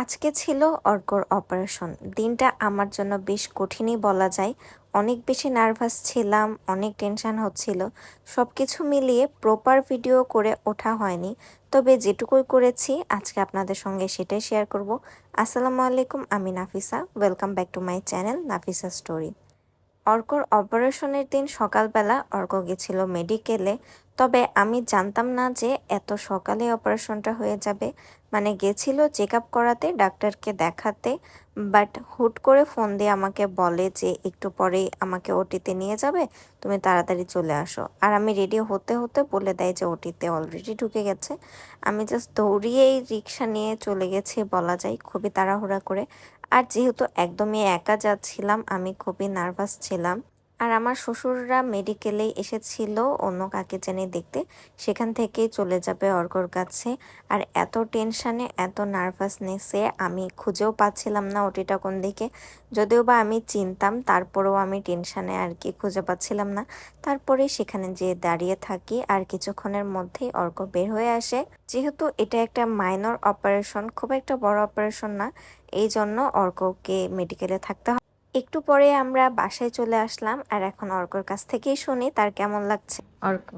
আজকে ছিল অর্কর অপারেশন। দিনটা আমার জন্য বেশ কঠিনই বলা যায়। অনেক বেশি নার্ভাস ছিলাম, অনেক টেনশন হচ্ছিল। সব কিছু মিলিয়ে প্রপার ভিডিও করে ওঠা হয়নি। তবে যেটুকুই করেছি, আজকে আপনাদের সঙ্গে সেটাই শেয়ার করব। আসসালামু আলাইকুম, আমি Nafisa. Welcome back to my channel Nafisa story অর্কর অপারেশনের দিন সকালবেলা অর্ক গেছিল মেডিকেলে। তবে আমি জানতাম না যে এত সকালে অপারেশনটা হয়ে যাবে। মানে গেছিল চেক আপ করাতে, ডাক্তারকে দেখাতে, বাট হুট করে ফোন দিয়ে আমাকে বলে যে একটু পরেই আমাকে ওটিতে নিয়ে যাবে, তুমি তাড়াতাড়ি চলে আসো। আর আমি রেডি হতে হতে বলে দেয় যে ওটিতে অলরেডি ঢুকে গেছে। আমি জাস্ট দৌড়িয়েই রিক্সা নিয়ে চলে গেছি বলা যায়, খুবই তাড়াহুড়া করে। আর যেহেতু একদমই একা যাচ্ছিলাম, আমি খুবই নার্ভাস ছিলাম। আর আমার শ্বশুররা মেডিকেলে এসেছিল অন্য কাকে জেনে দেখতে। সেখান থেকেই চলে যাবে অর্কর কাছে। আর এত টেনশানে এত নার্ভাসনেসে আমি খুঁজেও পাচ্ছিলাম না ওটিটা কোন দিকে। যদিও বা আমি চিনতাম, তারপরেও আমি টেনশানে আর কি খুঁজে পাচ্ছিলাম না। তারপরে সেখানে যেয়ে দাঁড়িয়ে থাকি আর কিছুক্ষণের মধ্যেই অর্ক বের হয়ে আসে। যেহেতু এটা একটা মাইনর অপারেশন খুব একটা বড় অপারেশন না, এই জন্য অর্ককে মেডিকেলে থাকতে হয় একটু পরে আমরা বাসায় চলে আসলাম আর এখন অর্কর কাছ থেকেই শুনি তার কেমন লাগছে। অর্ক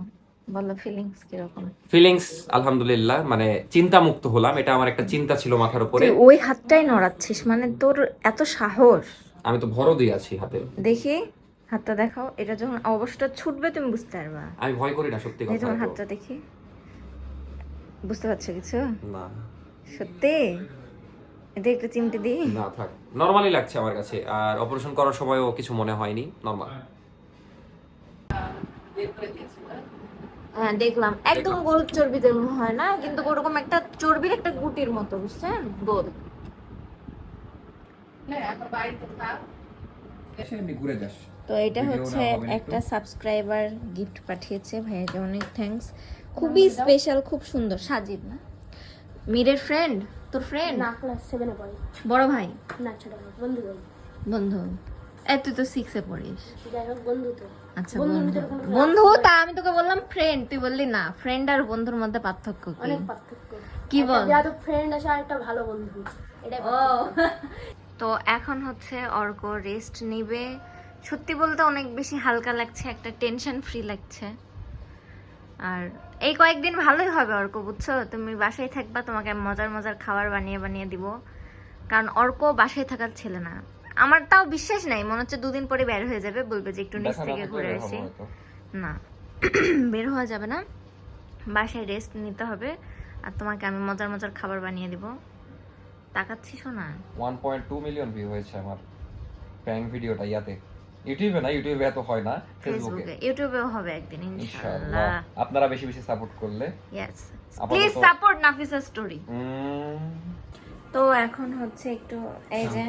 বলো ফিলিংস কীরকম? ফিলিংস আলহামদুলিল্লাহ মানে চিন্তা মুক্ত হলাম এটা আমার একটা চিন্তা ছিল মাথার উপরে। ওই হাতটাই নড়াচ্ছিস মানে তোর এত সাহস। আমি তো ভরও দিয়ে আছি হাতে। দেখি হাতটা দেখাও এটা যখন অবশ্যটা ছুটবে তুমি বুঝতে পারবা। আমি ভয় করি না সত্যি কথা তোমার হাতটা দেখি। বুঝতে পারছ কিছু? না। সত্যি? এটা একটু চিমটে দিই? না থাক। নরমালি লাগছে আমার কাছে। আর অপারেশন করার সময়ও কিছু মনে হয়নি। নরমাল হ্যাঁ দেখলাম। একদম গরুর চর্বিতে হয় না কিন্তু ওরকম একটা চর্বির একটা গুটির মতো বুঝছেন? গোল। তো এটা হচ্ছে একটা। সাবস্ক্রাইবার গিফট পাঠিয়েছে। ভাইয়াকে অনেক থ্যাঙ্কস খুবই স্পেশাল খুব সুন্দর। সাজিব না? মিরের ফ্রেন্ড তোর ফ্রেন্ড না ক্লাস সেভেনে পড়ি। বড় ভাই? না ছোট ভাই, বন্ধু বন্ধু। এই তুই তো সিক্সে পড়িস। বন্ধু তো। আচ্ছা বন্ধু। বন্ধু তা আমি তোকে বললাম ফ্রেন্ড তুই বললি না ফ্রেন্ড আর বন্ধুর মধ্যে পার্থক্য কি? অনেক পার্থক্য। কি বল? ফ্রেন্ড আছে আর একটা ভালো বন্ধু। এটা ও। তো এখন হচ্ছে অর্ক রেস্ট নিবে। সত্যি বলতে অনেক বেশি হালকা লাগছে একটা টেনশন ফ্রি লাগছে। আর এই কয়েকদিন ভালোই হবে অর্ক বুঝছ? তুমি বাসায় থাকবা তোমাকে মজার মজার খাবার বানিয়ে বানিয়ে দিব। কারণ অর্ক বাসায় থাকার ছেলে না। আমার তাও বিশ্বাস নাই মনে হচ্ছে দুদিন পরে বের হয়ে যাবে বলবে যে একটু নিচ থেকে ঘুরে আসি। না বের হওয়া যাবে না। বাসায় রেস্ট নিতে হবে আর তোমাকে আমি মজার মজার খাবার বানিয়ে দিব। তাকাচ্ছিস না? One point two million view হয়েছে আমার প্র্যাঙ্ক ভিডিওটা ইয়াতে। ইউটিউবে না ইউটিউবে এত হয় না ফেসবুকে ইউটিউবেও হবে একদিন ইনশাআল্লাহ। আপনারা বেশি বেশি সাপোর্ট করলে yes please support Nafisa story তো এখন হচ্ছে একটু এই যে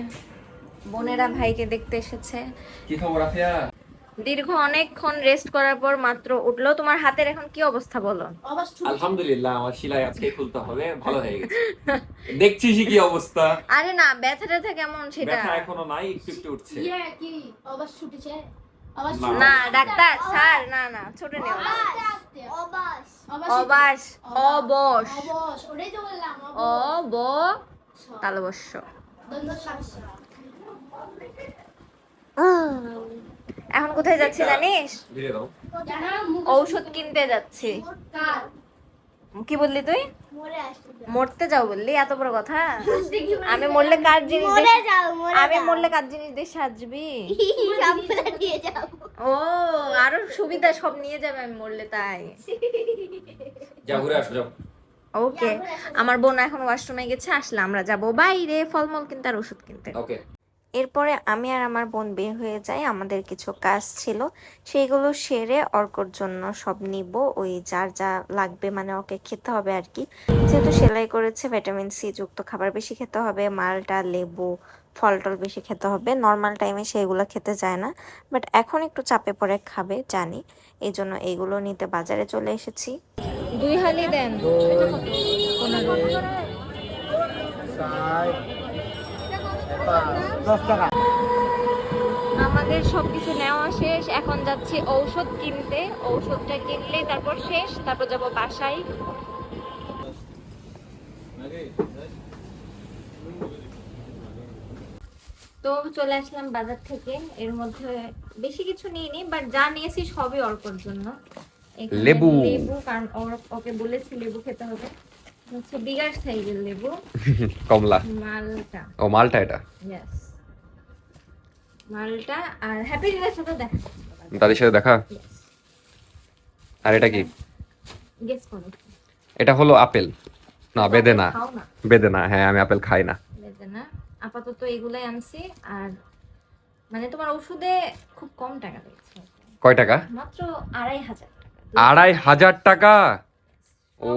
বোনেরা ভাইকে দেখতে এসেছে। কি খবর আফিয়া? দীর্ঘ অনেকক্ষণ রেস্ট করার পর মাত্র উঠল। তোমার হাতের এখন কি অবস্থা বলো? আলহামদুলিল্লাহ আমার সিলাই আজকে খুলতে হবে ভালো হয়ে গেছে। দেখছিস কি অবস্থা? আরে না ব্যথা ট্যাথা কেমন সেটা? ব্যথা এখনও নাই একটু একটু উঠছে। ইয়ে কি? অবাস ছুটিছে? না। ডাক্তার স্যার না না ছোট নেও অবাস অবাস অবশ। অবাস ওটাই তো বললাম অব তালবস্য এখন কোথায় যাচ্ছি জানিস? ঔষধ কিনতে যাচ্ছি। কি বললি তুই? মরতে যাও বললি? এত বড় কথা? আমি মরলে কার জিনিস দিয়ে- আমি মরলে কার জিনিস দিয়ে সাজবি ও আরও সুবিধা সব নিয়ে যাবে আমি মরলে তাই। ওকে আমার বোন এখন ওয়াশরুমে গেছে আসলে আমরা যাব বাইরে ফলমূল কিনতে আর ওষুধ কিনতে। ওকে এরপরে আমি আর আমার বোন বের হয়ে যাই আমাদের কিছু কাজ ছিল সেইগুলো সেরে অর্কর জন্য সব নিব ওই যার যা লাগবে মানে ওকে খেতে হবে আর কি। যেহেতু সেলাই করেছে ভিটামিন সি যুক্ত খাবার বেশি খেতে হবে মালটা লেবু ফল টল বেশি খেতে হবে নর্মাল টাইমে সেইগুলো খেতে যায় না বাট এখন একটু চাপে পড়ে খাবে জানি এই জন্য এইগুলো নিতে বাজারে চলে এসেছি। দুই হালি দেন। আমাদের সবকিছু নেওয়া শেষ। এখন যাচ্ছি ঔষধ কিনতে। ঔষধটা কিনলেই তারপর শেষ। তারপর যাব বাসায়। তো চলে আসলাম বাজার থেকে। এর মধ্যে বেশি কিছু নিইনি বাট যা নিয়েছি সবই অর্কর জন্য। লেবু। লেবু কারণ ওর- ওকে বলেছি লেবু খেতে হবে। হচ্ছে বিগার সাইজের লেবু। কমলা। মালটা। ও মালটা এটা? ইয়েস মালটা আর হ্যাপি ডিলের সাথে দেখা দাদির সাথে দেখা? আর এটা কি? গেস করো। এটা হলো আপেল। না বেদেনা। বেদেনা হ্যাঁ আমি আপেল খাই না। বেদেনা। আপাতত এগুলাই আনছি। আর মানে তোমার ওষুধে খুব কম টাকা লেগেছে কয় টাকা? মাত্র আড়াই হাজার টাকা। আড়াই হাজার টাকা? ও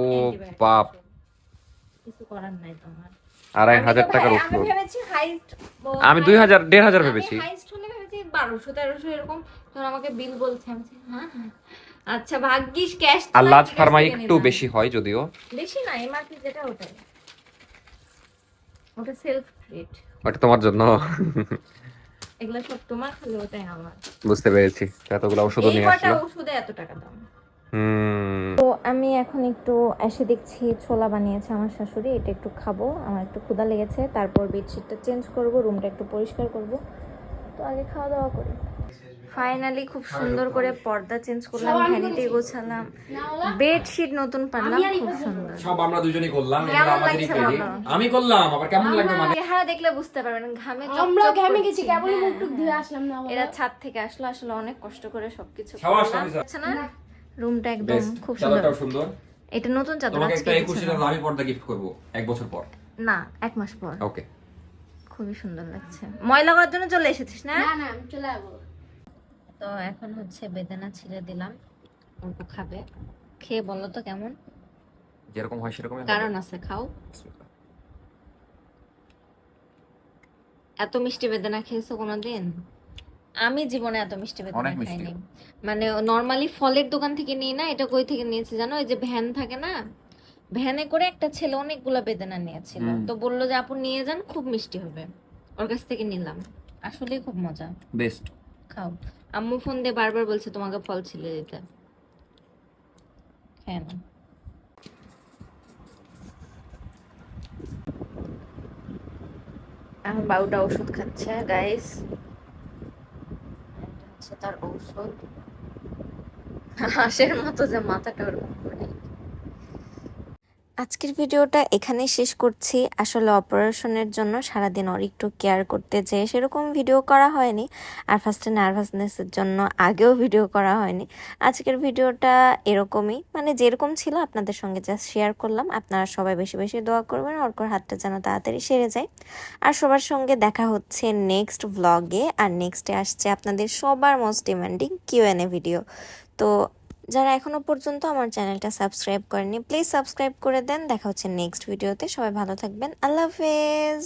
বাপ। করার নাই তোমার। আড়াই হাজার টাকার ওষুধ। আমি ভেবেছি হাইস্ট আমি দুই হাজার দেড় হাজার ভেবেছি। হাইস্ট হলে ভেবেছি বারোশো তেরোশো এরকম। তখন আমাকে বিল বলছে আমি হ্যাঁ হ্যাঁ। আচ্ছা ভাগ্যিস ক্যাশ আর লাজ ফার্মা একটু বেশি হয় যদিও। বেশি না এমআরপি যেটা ওটাই ওটা সেলফ রেট ওটা তোমার জন্য। এগুলো সব তোমার খালি ওটাই আমার। বুঝতে পেরেছি। এতগুলো ওষুধও নিয়ে আসলো। ওষুধে এত টাকা দাম? হুম। আমি এখন একটু এসে দেখছি ছোলা বানিয়েছে আমার শাশুড়ি এটা একটু খাব আমার একটু ক্ষুধা লেগেছে তারপর বেডশিটটা চেঞ্জ করব রুমটা একটু পরিষ্কার করব। তো আগে খাওয়া দাওয়া করি। ফাইনালি খুব সুন্দর করে পর্দা চেঞ্জ করলাম ভ্যানিটি গোছালাম। বেডশিট নতুন পারলাম খুব সুন্দর। সব আমরা দুজনেই করলাম কেমন আমাদেরই লাগছে আমি করলাম আবার কেমন লাগবে মানে? চেহারা দেখলে বুঝতে পারবেন ঘামে আমরা ঘামে গেছি কেবল হ্যাঁ, মুখ টুক ধুয়ে। আসলাম না এরা ছাদ থেকে আসলো আসলে অনেক কষ্ট করে সবকিছু করলাম। আচ্ছা না। রুমটা একদম খুব সুন্দর। সুন্দর। এটা নতুন চাদর তোমাকে একটা। পর্দা গিফট করব এক বছর পর। না এক মাস পর। ওকে খুবই সুন্দর লাগছে। ময়লা করার জন্য চলে এসেছিস না? না না আমি চলে যাব। তো এখন হচ্ছে বেদানা ছিঁড়ে দিলাম অল্প খাবে। খেয়ে বলো তো কেমন? যেরকম হয় সেরকমই হবে। কারণ আছে খাও। এত মিষ্টি বেদানা খেয়েছো কোনোদিন? আমি জীবনে এত মিষ্টি বেদানা মিষ্টি। খাইনি। মানে নর্মালি ফলের দোকান থেকে নিই না এটা কই থেকে নিয়েছি জানো? ওই যে ভ্যান থাকে না ভ্যানে করে একটা ছেলে অনেকগুলা বেদানা নিয়েছিল। তো বলল যে আপু নিয়ে যান খুব মিষ্টি হবে। ওর কাছ থেকে নিলাম। আসলেই খুব মজা। বেস্ট খাও। আম্মু ফোন দিয়ে বারবার বলছে তোমাকে ফল ছিলে দিতে। হ্যাঁ এখন বাবুটা ওষুধ খাচ্ছে গাইস হচ্ছে তার ঔষধ। হাঁসের মতো যে মাথাটা ওরকম। আজকের ভিডিওটা এখানেই শেষ করছি। আসলে অপারেশনের জন্য সারাদিন ওর একটু কেয়ার করতে যেয়ে সেরকম ভিডিও করা হয়নি। আর ফার্স্টে নার্ভাসনেসের জন্য আগেও ভিডিও করা হয়নি। আজকের ভিডিওটা এরকমই। মানে যেরকম ছিল আপনাদের সঙ্গে জাস্ট শেয়ার করলাম। আপনারা সবাই বেশি বেশি দোয়া করবেন। অর্কর হাতটা যেন তাড়াতাড়ি সেরে যায়। আর সবার সঙ্গে দেখা হচ্ছে নেক্সট ভ্লগে আর নেক্সটে আসছে আপনাদের সবার মোস্ট ডিমান্ডিং কিউএনএ ভিডিও তো যারা এখনও পর্যন্ত আমার চ্যানেলটা সাবস্ক্রাইব করেনি প্লিজ সাবস্ক্রাইব করে দেন। দেখা হচ্ছে নেক্সট ভিডিওতে সবাই ভালো থাকবেন। আল্লাহ হাফেজ।